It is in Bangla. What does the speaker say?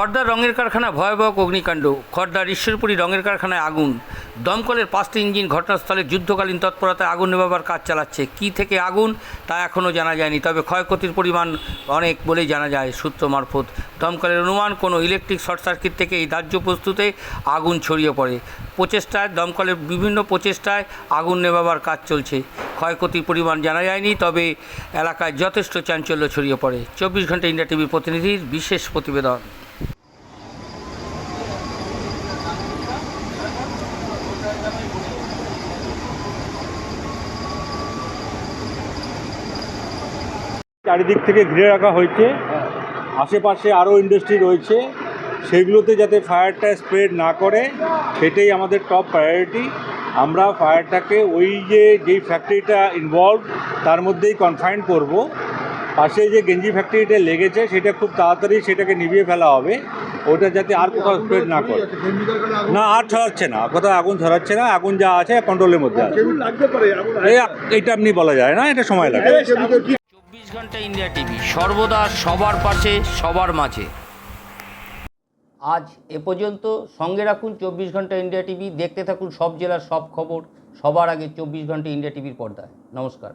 খর্দার রঙের কারখানা ভয়াবহ অগ্নিকাণ্ড। খর্দার ঈশ্বরপুরী রঙের কারখানায় আগুন। দমকলের পাঁচটি ইঞ্জিন ঘটনাস্থলে যুদ্ধকালীন তৎপরতায় আগুন নেভাবার কাজ চালাচ্ছে। কী থেকে আগুন, তা এখনও জানা যায়নি, তবে ক্ষয়ক্ষতির পরিমাণ অনেক বলেই জানা যায় সূত্র মারফত। দমকলের অনুমান, কোনো ইলেকট্রিক শর্ট সার্কিট থেকে এই দাহ্য বস্তুতে আগুন ছড়িয়ে পড়ে। প্রচেষ্টায়, দমকলের বিভিন্ন প্রচেষ্টায় আগুন নেভাবার কাজ চলছে। ক্ষয়ক্ষতির পরিমাণ জানা যায়নি, তবে এলাকায় যথেষ্ট চাঞ্চল্য ছড়িয়ে পড়ে। চব্বিশ ঘণ্টা ইন্ডিয়া টিভির প্রতিনিধির বিশেষ প্রতিবেদন। চারিদিক থেকে ঘিরে রাখা হয়েছে। আশেপাশে আরও ইন্ডাস্ট্রি রয়েছে। সেগুলোতে যাতে ফায়ারটা স্প্রেড না করে, সেটাই আমাদের টপ প্রায়োরিটি আমরা ফায়ারটাকে ওই যে, যেই ফ্যাক্টরিটা ইনভলভ তার মধ্যেই কনফাইন করব। পাশে যে গেঞ্জি ফ্যাক্টরিটা লেগেছে সেটা খুব তাড়াতাড়ি সেটাকে নিভিয়ে ফেলা হবে। ওটা যাতে আর কোথাও স্প্রেড না করে। না আর ছড়াচ্ছে না। কোথাও আগুন ছড়াচ্ছে না আগুন যা আছে কন্ট্রোলের মধ্যে আছে। এইটা আপনি বলা যায় না এটা সময় লাগে। চব্বিশ ঘণ্টা ইন্ডিয়া টিভি সর্বদা সবার পাশে সবার মাঝে। আজ এ পর্যন্ত সঙ্গে রাখুন চব্বিশ ঘণ্টা ইন্ডিয়া টিভি দেখতে থাকুন সব জেলার সব খবর সবার আগে চব্বিশ ঘণ্টা ইন্ডিয়া টিভির পর্দায়। নমস্কার।